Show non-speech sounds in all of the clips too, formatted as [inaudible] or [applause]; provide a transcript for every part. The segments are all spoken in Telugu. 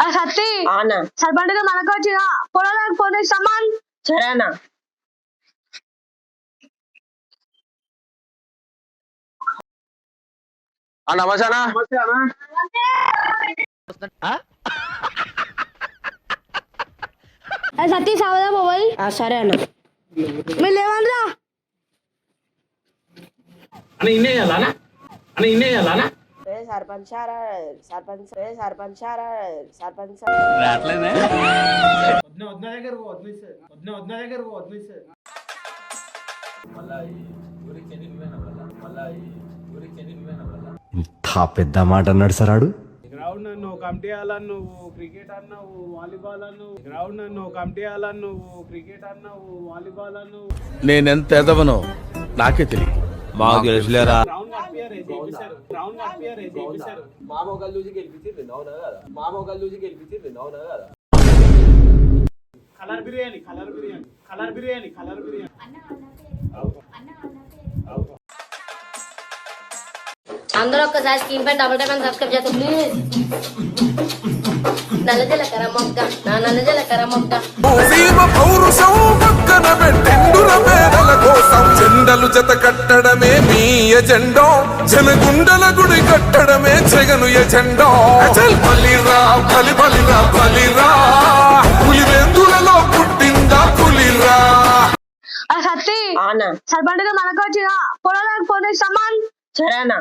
అది సత్తి ఆనా. సర్పంచ్ మనకు వచ్చిన పొలాలకు పోనీ సమాన్. సరేనా? ఆ నమస్కారం అది సత్తి సావదా ఆ, సరే అన్న. మీరు లేవనరా అని ఇన్నే చేయాలనా అని ఇన్నే చేయాలనా సర్పంచ్ సారా సర్పంచ్ సారా సార్ సార్ ఇంత పెద్ద మాట అన్నాడు సరాడు గ్రౌండ్ నన్ను కమిటీ అన్నావు నువ్వు క్రికెట్ అన్నావు వాలీబాల్ అన్నావు. గ్రౌండ్ నన్ను కమిటీ అన్నావు నువ్వు క్రికెట్ అన్నావు వాలీబాల్ అన్నావు. నేనెంత ఎదవనో నాకే తెలియదు. మాకు తెలుసులేరా గ్రౌండ్ కట్టియారే చేపిస్తారు గ్రౌండ్ కట్టియారే చేపిస్తారు colour biryani colour biryani colour biryani colour biryani అందరూ ఒక్కసారి స్క్రీన్ పై డబుల్ టైప్ అని సబ్స్క్రైబ్ చేస్తే ప్లీజ్ నల్లజల కర మొక్క నా నల్లజల కర మొక్క సీమ పౌరుషం పక్కన పెట్టెండుల పేదల కోసం జెండలు జత కట్టడమే మీ ఎజెండో. జనగుండల గుడి కట్టడమే జగను ఎజెండో. అచల్ బలిరా బలి బలిరా. బలిరా పులివెందులలో పుట్టిందా పులిరా. అది సత్తి ఆనా. సర్పంచ్ మనకు వచ్చిన పొలాలకు పోనీ సమాన్. సరేనా?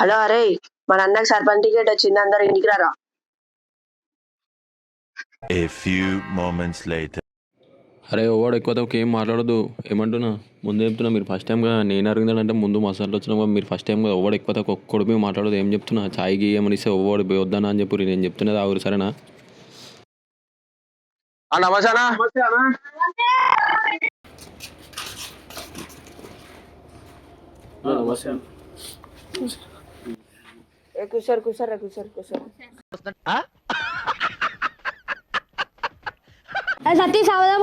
హలో అరే మన అన్నకి సర్పంచ్ టికెట్ వచ్చింది అందరు ఇంటికి రారా? A few moments later. అరే ఓవాడు ఎక్కువ తక్కువ ఏం మాట్లాడదు ఏమంటున్నా? ముందు చెప్తున్నా మీరు ఫస్ట్ టైం కదా నేను అడిగిందంటే ముందు మసాలా వచ్చినా మీరు ఫస్ట్ టైం కదా ఓవాడు ఎక్కువ తక్కువ ఒక్కడు మీ మాట్లాడదు ఏం చెప్తున్నా? చాయ్కి ఏమని ఇస్తే ఓవాడు వద్దనా అని చెప్పి నేను చెప్తున్నది ఆవురు సరేనా? ఏ కూర్చోరు కూర్చోరు కూర్చోరు కూర్చోరు సత్తి సావదా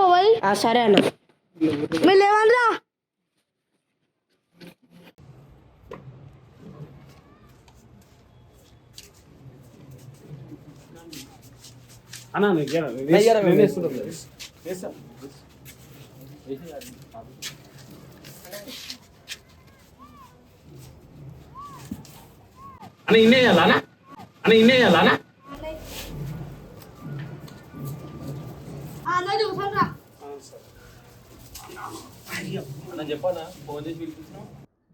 ఆ, సరే అన్న మీరు లేవనరా అన్నా నేను నేను- నేను వేస్తున్నా. వేస్తా. అని ఇన్నే చేయాలనా అని ఇన్నే చేయాలనా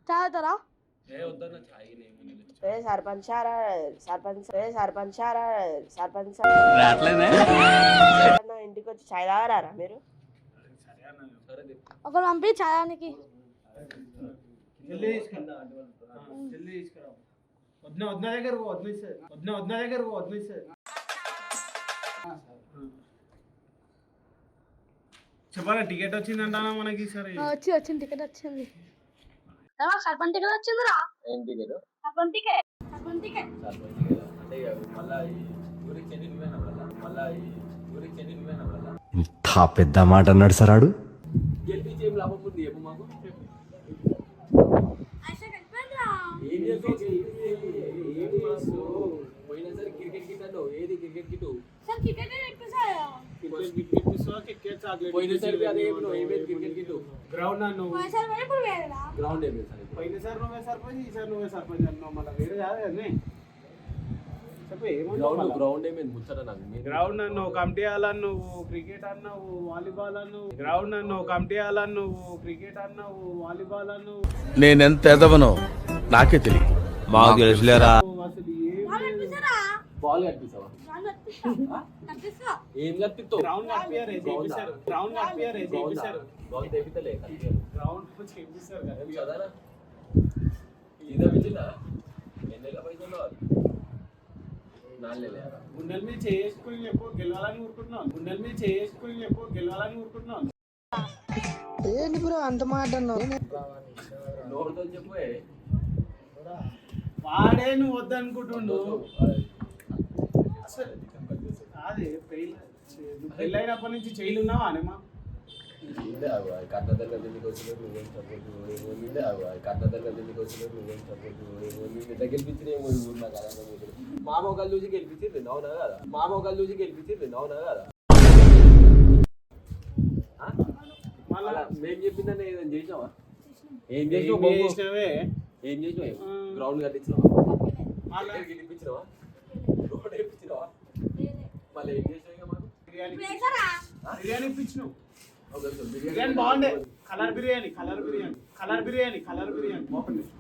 చదువుతారా ఏ సర్పంచ్ సారా సర్పంచ్ ఏ సర్పంచ్ సారా సర్పంచ్ అన్న, ఇంటికి వచ్చి చాయ్ తాగరారా మీరు? ఒకరు పంపి చదవడానికి వదిన వదిన దగ్గర వదిన సార్. వదిన వదిన దగ్గర వదిన సార్. చెప్పాలా టికెట్ వచ్చిందంటానా మనకి సరే? వచ్చి వచ్చింది టికెట్ వచ్చింది. సర్పంచ్ టికెట్ వచ్చిందిరా. సర్పంచ్ టికెట్? సర్పంచ్ టికెట్. ఇంత పెద్ద మాట అన్నాడు సరాడు గ్రౌండ్ పోయినసారి నువ్వే సర్పంచ్ ఈసారి నువ్వే సర్పంచ్ అన్నావు మళ్ళీ వేరే కాదు కదా చెప్పు ఏమన్నా గ్రౌండ్ అన్నావు కమిటీ అన్నావు క్రికెట్ అన్నావు వాలీబాల్ అన్నావు గ్రౌండ్ అన్నావు కమిటీ అన్నావు క్రికెట్ అన్నావు వాలీబాల్ అన్నావు నేనెంత ఎదవనో నాకే తెలియదు మాకు తెలుసులేరా అసలు ఏం గ్రౌండ్ కట్టియారే చేపిస్తారు గ్రౌండ్ చేపిస్తారు గ్రౌండ్ చేపిస్తారు కదా. గుండెల మీద చేసుకుని ఎక్కువ గెలవాలని ఊరుకుంటున్నాం గుండెల మీద చేసుకుని ఎక్కువ గెలవాలని ఊరుకుంటున్నాం వాడే నువ్వు వద్దనుకుంటుండు. అసలు అదే నువ్వు పెళ్ళైనప్పటి నుంచి జైలు ఉన్నావా అనేమా మామ ఒకళ్ళు చూసి గెలిపించింది అవునా కదా? మామ ఒకళ్ళు చూసి గెలిపించింది అవునా కదా? మళ్ళా? మేము చెప్పిందని ఏదైనా చేసావా ఏం చేసినావు ఏం చేసినావు. గ్రౌండ్ కట్టించినావా? మళ్ళా? గెలిపించినావా రోడ్ వేయించినావా మళ్ళీ ఏం బిర్యానీ బిర్యానీ ఒక నిమిషం, బిర్యానీ బిర్యానీ బాగుండే. Colour biryani colour biryani colour biryani colour biryani.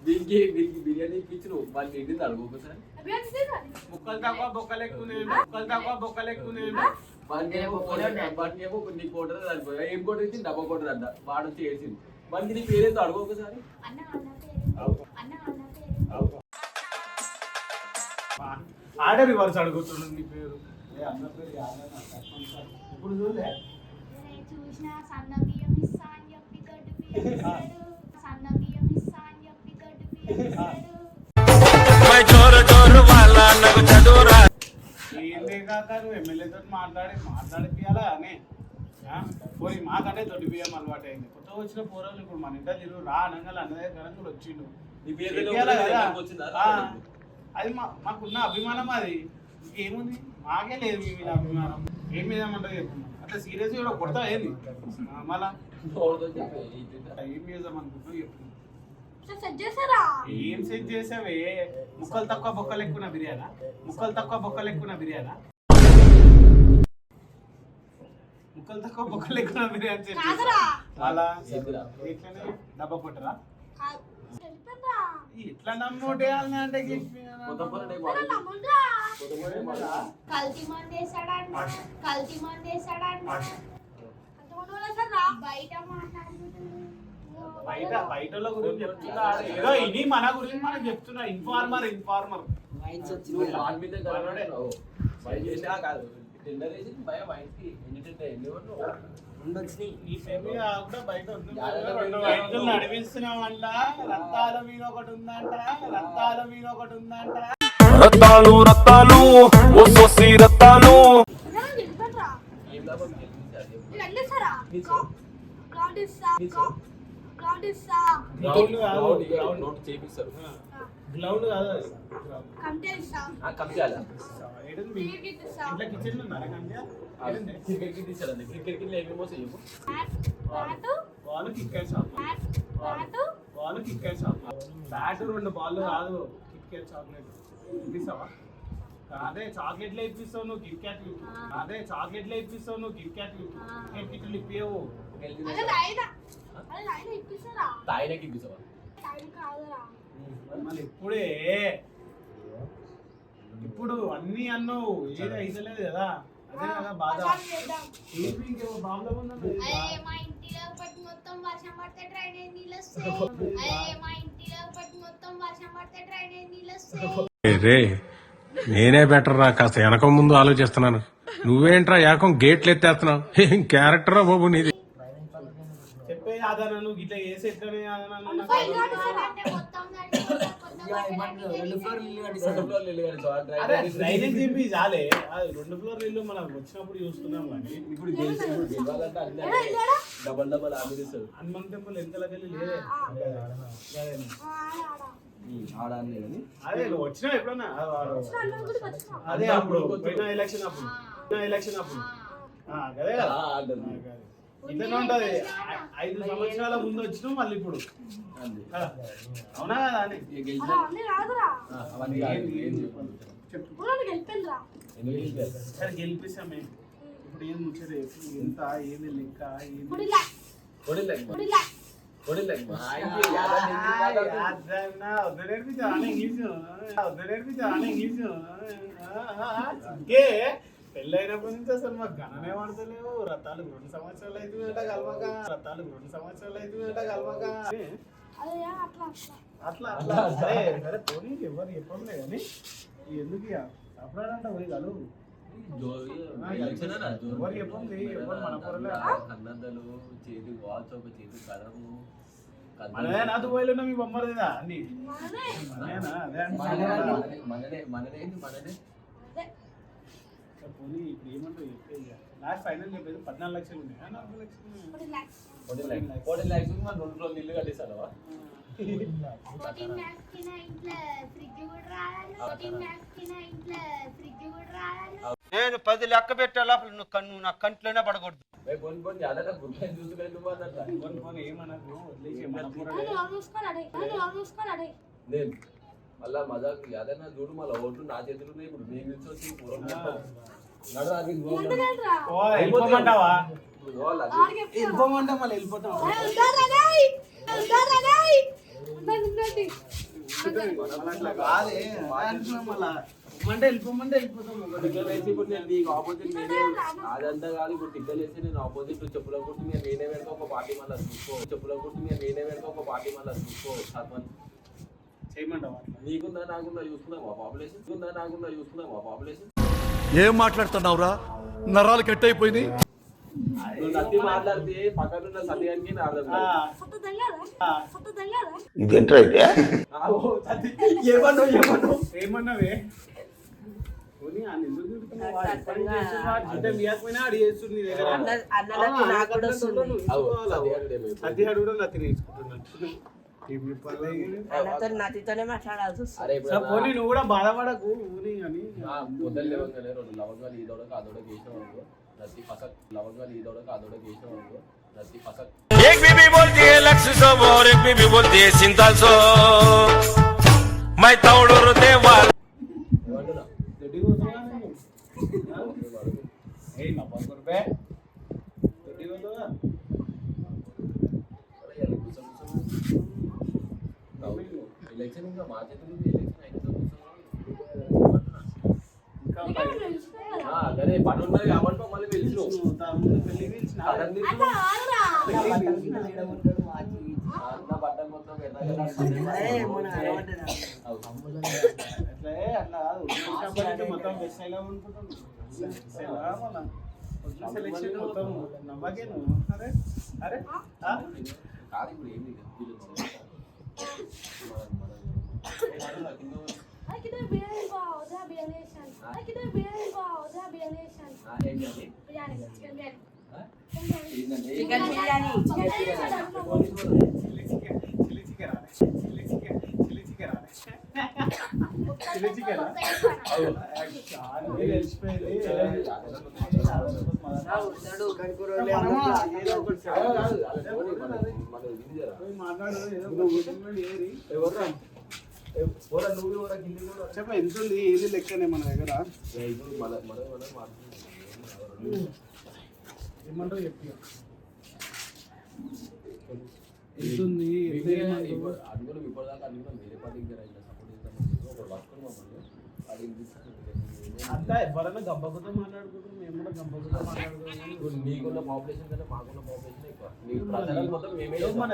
దీనికి దీనికి బిర్యానీ ఇప్పించినావు. మళ్ళీ ఏంటి అడుగు ఒకసారి బిర్యానీ? ముక్కలు తక్కువ బొక్కలు ఎక్కువనే ముక్కలు తక్కువ బొక్కలు వానికి ఏమో నీ కోటర్ సరిపోయా. ఏం కోటర్ ఇచ్చింది? డబ్బా కోటర్ అంట. వాడు వచ్చి వేసింది వానికి నీ పేరేందో అడుగు ఒకసారి. అన్న అన్న పేరు. అన్న అన్న పేరు. ఆడే రివర్స్ అడుగుతున్నాడు నీ పేరు. ఇప్పుడు చూడలే. నేను చూసిన సన్న బియ్యం ఇస్తా అని చెప్పి దొడ్డు బియ్యం [laughs] ఇస్తాడు. సన్న బియ్యం ఇస్తా అని చెప్పి దొడ్డు బియ్యం [laughs] ఇస్తాడు. ఏందే కాక నువ్వు ఎమ్మెల్యేతో మాట్లాడి మాట్లాడిపియాలా అని? ఆ? పోయి మాకంటే దొడ్డి బియ్యం అలవాటు అయింది. కొత్త వచ్చిన పోరాలు ఇప్పుడు మన ఇంట్లో తిరుగు రా అనగానే అన్నదే గణకులు వచ్చిండు. అది మా మాకున్న అభిమానం అది. ఇంకేముంది? మాకే లేదు మీ అభిమానం. ఏం మీద ఏమంటారు చెప్పు. అట్లా సీరియస్ కూడా కొడతా ఏంది? మళ్ళా. ఏం చేద్దాం అనుకుంటున్నావు చేస్తారా ఏం సెట్ చేసావే? ముక్కలు తక్కువ బొక్కలు ఎక్కువ బిర్యానా? ముక్కలు తక్కువ బొక్కలు ఎక్కువ బిర్యానా? ముక్కలు తక్కువ బొక్కలు ఎక్కువ బిర్యానీ అలా డబ్బా కొట్టరా? ఇట్లా నమ్మోటేయాలని అంటే. కల్తీ బయట బయట గురించి చెప్తున్నా. ఏదో ఇది మన గురించి మనం చెప్తున్నా. ఇన్ఫార్మర్ ఇన్ఫార్మర్ నువ్వు వాడి మీద గలవాడేనావు. వైన్ చేసినా కాదు. టెండర్ వేసి భయం వైన్స్కి. ఎన్ని టెండర్ ఎన్ని వైద్యులు నడిపిస్తున్నామంట. రక్తాల మీద ఒకటి ఉందంట. రక్తాల మీద ఒకటి ఉందంట. రత్తాలు రత్తాలు ఓ సోసి రత్తాలు. గ్రౌండ్ గ్రౌండ్ చేపిస్తారు. గ్రౌండ్ కాదు ఇస్తా ఇంట్లో కిచెన్ ఉందా? క్రికెట్కి తీసాడండి. క్రికెట్కి ఏమేమో చేయము. Bat bat ball kick shop ball shop bat రెండు బాల్ కాదు. Kit chocolate. ఇప్పిస్తావా? అదే చాక్లెట్లు ఇప్పిస్తావు నువ్వు కిట్ క్యాట్ అదే చాక్లెట్లు ఇప్పిస్తావు నువ్వు కిట్ క్యాట్ కిట్ కిట్లు ఇప్పియవు తాయినకి ఇప్పించవా? మళ్ళీ ఇప్పుడే. ఇప్పుడు అన్ని అన్నావు. ఏది అయితలేదు కదా. అదే కదా బాధ. మసాలా చేద్దాం. ఏంటి ఇంకేమో ప్రాబ్లం ఉందా అదే మా ఇంటిలో పట్టి మొత్తం వర్షం పడితే డ్రైనేజ్ నీళ్ళు వస్తాయి. అదే మా ఇంటిలో పట్టి మొత్తం వర్షం పడితే డ్రైనేజ్ నీళ్ళు వస్తాయి. రే నేనే బెటర్ రా. కాస్త వెనక ముందు ఆలోచిస్తున్నాను. నువ్వేంట్రా ఏకం గేట్లు ఎత్తేస్తున్నావు? ఏం క్యారెక్టరా బాబు నీది? ఆదరణ నువ్వు ఇట్లా చేసి ఎట్లనే? డ్రైనేజ్ చెప్పి చాలే అది రెండు ఫ్లోర్ ఇల్లు మనం వచ్చినప్పుడు చూస్తున్నాం కానీ ఇప్పుడు? డబల్ డబల్ ఆమెదిస్తారు హనుమాన్ టెంపుల్ లేదే? ఆడ. ఆడాలి కానీ. అదే నువ్వు వచ్చినావు ఎప్పుడన్నా? వచ్చినాం. అదే అప్పుడు ఎలక్షన్ అప్పుడు. ఎలక్షన్ అప్పుడు. ఆ, అదే కదా. ఇట్లనే ఉంటది. ఐదు సంవత్సరాల ముందు వచ్చినావు మళ్ళీ ఇప్పుడు? అవునా కదా అని? సరే గెలిపిస్తామే ఇప్పుడు ఏం ముచ్చట. ఎంత ఏది లెక్క ఏది గుడిలా. కొడిలేక మా. గుడిలా. కొడిలేక మా. ఆయనకి యాదవ్ ఎందుకు మాట్లాడుతున్నాడు? ఇంకే పెళ్ళైనప్పటి నుంచి అసలు మాకు గణనే పడతలేవు రథాలు రెండు సంవత్సరాలు అవుతుందంట కలవక రథాలు రెండు సంవత్సరాలు అవుతుందంట కలవక. అదే అట్లా అట్లా. అట్లా అట్లా. సరే సరే పోనీ ఎవరు చెప్పంలే కానీ ఎందుకు ఇక అప్పుడంట పోయి కలువు ఎవరు చెప్పండి ఎవరు మన పొరలే. కన్నద్దలు చేతి వాచ్ ఒక చేతి కలము మనదే నా దుబాయ్లో ఉన్న మీ బొమ్మలేదా అన్ని మనదేనా? అదే మననే అంటున్నా. మననే పోనీ ఇప్పుడు లాస్ట్ ఫైనల్ చెప్పేది పద్నాలుగు లక్షలు ఉన్నాయా? ఫోర్టీన్ ల్యాక్స్ ఫ్రిడ్జ్ కూడా రావాలి నేను పది లెక్క పెట్టే లోపల నువ్వు కన్ను నా కంట్లోనే పడకూడదు. పోనీ మళ్ళా మజాక్ యాదన్నా చూడు మళ్ళీ ఓట్లు నా చేతులు ఉన్నాయి ఇప్పుడు మీ నుంచి వచ్చి పూర్వం వెళ్ళిపోమంటా మళ్ళీ వెళ్ళిపోతాం. ఇమ్మంటే వెళ్ళిపోమంటే వెళ్ళిపోతాం. టిక్కలు వేసి ఇప్పుడు నేను నీకు ఆపోజిట్ నేనే అదంతా కాదు ఇప్పుడు టిక్కలు వేసి నేను ఆపోజిట్ చెప్పుల కొట్టి నేను నేనే వెనక ఒక పార్టీ మళ్ళీ చూసుకో. చెప్పుల కొట్టి నేను నేనే వెనక ఒక పార్టీ మళ్ళీ చూసుకో సర్పంచ్. చేయమంటావా? నీకుందా నాకున్నా చూసుకున్నావా పాపులేషన్ ఉందా నాకున్నా చూసుకున్నావా పాపులేషన్ ఏం మాట్లాడుతున్నావురా? నరాలు కట్ అయిపోయింది నువ్వు నత్తి మాట్లాడితే సత్యానికి నా అర్థం ఆగో, ఏమన్నావు ఏమన్నావు? ఏమన్నావే? పోనీ ఆ తిడుతున్నావా? జీతం ఇవ్వకపోయినా ఆడు చేస్తుంది నీ దగ్గర. చెప్పాలి నాతితోనే మాట్లాడాల్సి వస్తుంది అరే సార్ ఇప్పుడు పోనీ నువ్వు కూడా బాధపడకు పోనీ అని పొద్దున్న లేవగానే రెండు లవంగాలు ఈ దొడక ఆ దొడక వేసినావు అనుకో నత్తి పసక్ లవంగాలు ఈ దొడక ఆ దొడక వేసినావు అనుకో నత్తి పసక్ एक बीबी बोलती है लक्ष्य सो और एक बीबी बोलती है सिंताल सो मैं तौड़ूर देवाल ఏమంటున్నా దొడ్డి పోతున్నా నేను. ఏయ్ నా పదకొండు రూపాయ అదే పని ఉన్నది కాబట్టి మళ్ళీ పిలిచిన నువ్వు తమ్ముడు పెళ్ళి పిలిచిన అదన్నీ అన్న బట్టలు మొత్తం అట్లే అట్లా మొత్తం బెస్ట్ ఎలా అనుకుంటాను సెలెక్షన్ మొత్తం నవ్వకే నువ్వు అరే అరే? కాదు ఇప్పుడు ఇక? వీళ్ళు మన- మన- మన- కింద ఆ, ఏంటి అది? ఏంటంటే? Chicken biryani chilli chicken chilli chicken రాలే చిల్లీ చికెన్ చిల్లీ చికెన్ రాలే చిల్లీ చికెన్ ఏదో ఒకటి కాదు, కాదు, అలా పోనీ, మన- మన ఇది జరా. పోయి మాట్లాడు ఏదో చెప్ప ఎంత ఉంది? ఏది లెక్కనే మన దగ్గర? ఏ, ఇప్పుడు మన మన మన మాట్లాడుతున్నాం. ఏమంటావు చెప్పి. ఎంత ఉంది? వేరే అనుకున్నాం ఇప్పటిదాకా అనుకున్నాం వేరే పార్టీకి జర ఇట్లా సపోర్ట్ అది. అంతా ఎవరైనా గంపకుతో మాట్లాడుకుంటాం మేము కూడా గంపకుతో మాట్లాడుకుంటాం నీకున్న పాపులేషన్ కంటే మాకున్న పాపులేషన్ ఎక్కువ?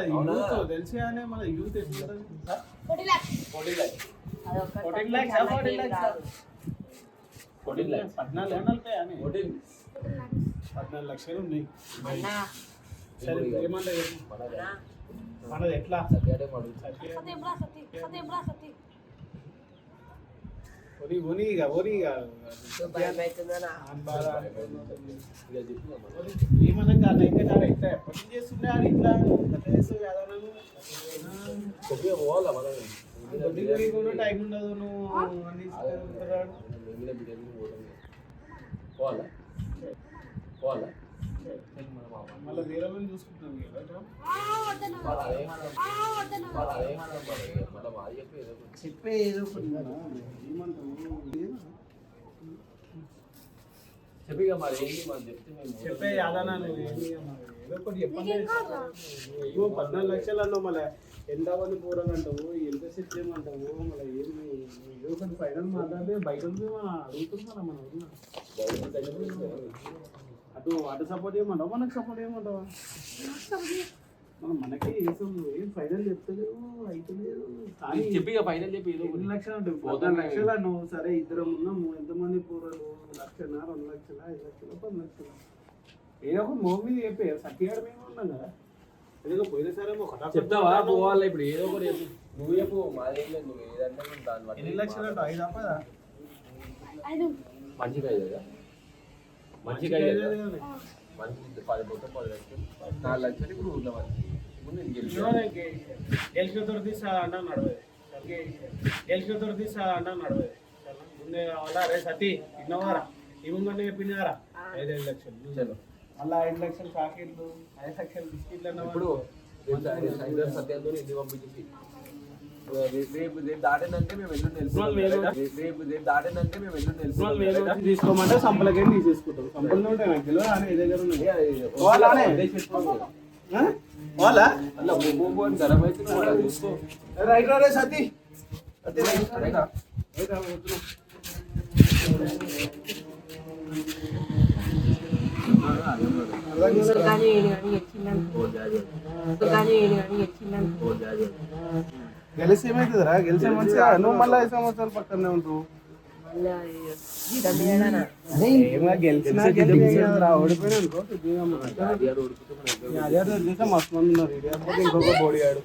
యూత్ తెలిసి కానీ మన యూత్ ఎట్లుంటుంది Fourteen lakhs Fourteen lakhs. Fourteen lakhs fourteen lakhs Fourteen lakhs. పద్నాలుగు నలభై అని Fourteen. పద్నాలుగు లక్షలు ఉన్నాయి అన్నా సరే ఇప్పుడు ఇక ఏమంటావు చెప్పు. మన మనది ఎట్లా సత్యాడే పడు సత్య సత్య ఓని ఓని ఇక ఓని ఇక. ఏమన్నా ఇంకా ఎట్లా ఎప్పటి చేస్తుండే ఆడు ఇట్లా కొద్దిగా పోవాలా మనం కొద్ది కూడా టైం ఉండదు నువ్వు అన్ని పోవాలా. మళ్ళీ వేరే చూసుకుంటున్నాం వాళ్ళు మాది చెప్పి ఏదో ఒకటి. చెప్పే ఏదో ఒకటి కదా. ఏమంటావు చెప్పి ఇక మరి ఏంటి మరి చెప్తే మేము చెప్పే యాదనా నువ్వు? ఏదో ఒకటి చెప్పండి ఇగో పద్నాలుగు లక్షలు అన్నావు మళ్ళీ ఎంత మంది పూరం అంటావు ఎంత సెట్ చేయమంటావు మళ్ళీ ఏమి ఏదో ఒకటి ఫైనల్ మాట్లాడితే బయట మనం అడుగుతున్నాం మనం అటు అటు సపోర్ట్ చేయమంటావు మనకు సపోర్ట్ చేయమంటావా మనం మనకే ఏం ఫైనల్ చెప్తలేవు అయితలేదు కానీ చెప్పి ఇక ఫైనల్ చెప్పి ఎన్ని ఒకటి. లక్షలు అంటే పోతాం పద్నాలుగు లక్షలు నువ్వు సరే ఇద్దరం ఉన్నాము. ఎంతమంది పూరలు లక్షన రెండు లక్షల ఐదు లక్షల పది లక్షల? ఏదో ఒక మీద చెప్పే సత్యాడు మేము ఉన్నాం కదా. ఏదో పోయిన సరే ఒక చెప్తావా? పోవాలా ఇప్పుడు? ఏదో ఒకటి నువ్వు చెప్పు మాదేం లేదు. నువ్వు ఏదంటే ఎన్ని లక్షలు అంటే ఐదు పదా ఐదు మంచిగా మంచి పది మొత్తం పది లక్షలు. నాలుగు లక్షలు ఇప్పుడు మంచి ఇప్పుడు నేను గెలిచాను. తోటి తీసా అంట నడవదు గెలిచిన తోటి తీసా అంట నడవదు ముందే అలా రే సతీ ఇన్నోవారా? ఈ ముందు చెప్పిందారా. ఐదైదు లక్షలు. చలో. మళ్ళీ ఐదు లక్షలు చాకెట్లు ఐదు లక్షలు బిస్కెట్లు అన్న సాయంత్రం సత్యంతో ఇంటికి పంపించేసి రేపు రేపు దాటిందంటే మేము ఎల్లుండి మేము వెళ్ళిపోతాం రేపు రేపు దాటిందంటే మేము ఎల్లుండి మేము వెళ్ళిపోతాం వచ్చి తీసుకోమంటే సంపలకే తీసేసుకుంటాం సంపలు ఉంటాయి నాకు తెలియదు అని దగ్గర ఉన్నాయి వాళ్ళనే? ఆ? వాళ్ళ అలా బొబ్బు అని గరం అయితే నువ్వు అలా చూసుకో రైట్ రే సతీ సతీ రైట్ రా. రైటా? రైట్ రా, పోతున్నాం. గెలిసి ఏమైతుందిరా? గెలిసే మంచిగా. నువ్వు మళ్ళీ ఐదు సంవత్సరాలు పక్కనే ఉంటావు మస్తు మంది ఉన్నారు. ఇంకొక బోడి ఆడు.